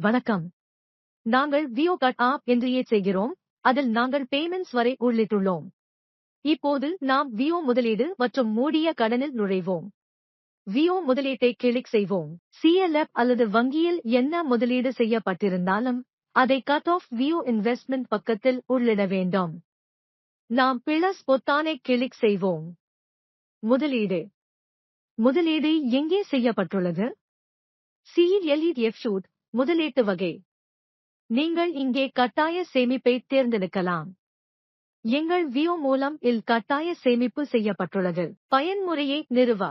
வணக்கம். நாங்கள் வியோ cut off என்று செய்கிறோம். அதில் நாங்கள் பேமெண்ட்ஸ் வரை உள்ளிட்டுள்ளோம். இப்போது நாம் வியோ முதலீடு மற்றும் மூடிய கடனில் நுழைவோம். வியோ முதலீட்டை கிளிக் செய்வோம். சிஎல்எஃப் அல்லது வங்கியில் என்ன முதலீடு செய்யப்பட்டிருந்தாலும் அதை கட் ஆஃப் வியோ இன்வெஸ்ட்மெண்ட் பக்கத்தில் உள்ளிட வேண்டும். நாம் பிளஸ் பொத்தானை கிளிக் செய்வோம். முதலீடு. முதலீடு எங்கே செய்யப்பட்டுள்ளது? சிஎல்இஎஃப் ஷூட் முதலீட்டு வகை. நீங்கள் இங்கே கட்டாய சேமிப்பை தேர்ந்தெடுக்கலாம். எங்கள் வியோ மூலம் இல் கட்டாய சேமிப்பு செய்யப்பட்டுள்ளது. பயன்முறையை நிறுவ.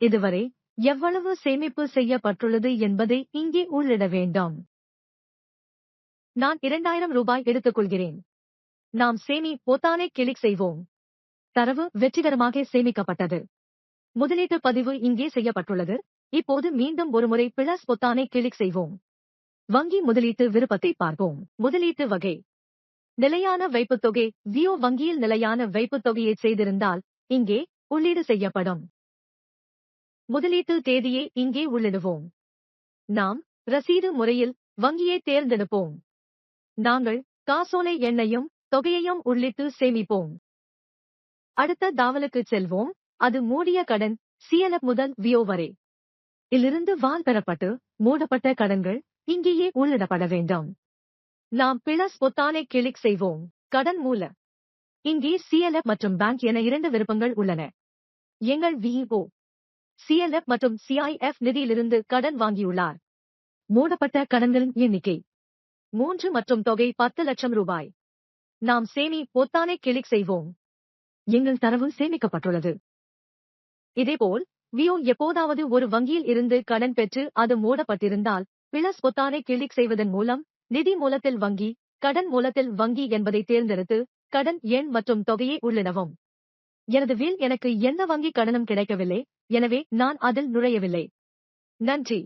இதுவரை எவ்வளவு சேமிப்பு செய்யப்பட்டுள்ளது என்பதை இங்கே உள்ளிட வேண்டும். நான் இரண்டாயிரம் ரூபாய் எடுத்துக்கொள்கிறேன். நாம் சேமி பொத்தானை கிளிக் செய்வோம். தரவு வெற்றிகரமாக சேமிக்கப்பட்டது. முதலீட்டு பதிவு இங்கே செய்யப்பட்டுள்ளது. இப்போது மீண்டும் ஒருமுறை பிளஸ் பொத்தானை கிளிக் செய்வோம். வங்கி முதலீட்டு விருப்பத்தை பார்ப்போம். முதலீட்டு வகை. நிலையான வைப்புத் தொகை. வியோ வங்கியில் நிலையான வைப்புத் தொகையை செய்திருந்தால் இங்கே உள்ளீடு செய்யப்படும். முதலீட்டு தேதியை இங்கே உள்ளிடுவோம். நாம் ரசீது முறையில் வங்கியை தேர்ந்தெடுப்போம். நாங்கள் காசோலை எண்ணையும் தொகையையும் உள்ளிட்டு சேமிப்போம். அடுத்த தாவலுக்கு செல்வோம். அது மூடிய கடன் சிஎல்எப் முதல் வியோ வரை. இலிருந்து வால் பெறப்பட்டு மூடப்பட்ட கடன்கள் இங்கேயே உள்ளிடப்பட வேண்டும். நாம் பிளஸ் பொத்தானை கிளிக் செய்வோம். கடன் மூல. இங்கே சிஎல்எஃப் மற்றும் பேங்க் என இரண்டு விருப்பங்கள் உள்ளன. எங்கள் விஇஓ சிஎல்எஃப் மற்றும் சிஐஎஃப் நிதியிலிருந்து கடன் வாங்கியுள்ளார். மூடப்பட்ட கடன்களின் எண்ணிக்கை. மூன்று மற்றும் தொகை பத்து லட்சம் ரூபாய். நாம் சேமி பொத்தானை கிளிக் செய்வோம். எங்கள் தரவு சேமிக்கப்பட்டுள்ளது. இதேபோல் வியோ எப்போதாவது ஒரு வங்கியில் இருந்து கடன் பெற்று அது மூடப்பட்டிருந்தால் பிளஸ் பொத்தானை கிளிக் செய்வதன் மூலம் நிதி மூலத்தில் வங்கி கடன் மூலத்தில் வங்கி என்பதை தேர்ந்தெடுத்து கடன் எண் மற்றும் தொகையை உள்ளிடவும். எனது வில் எனக்கு எந்த வங்கி கடனும் கிடைக்கவில்லை எனவே நான் அதில் நுழையவில்லை. நன்றி.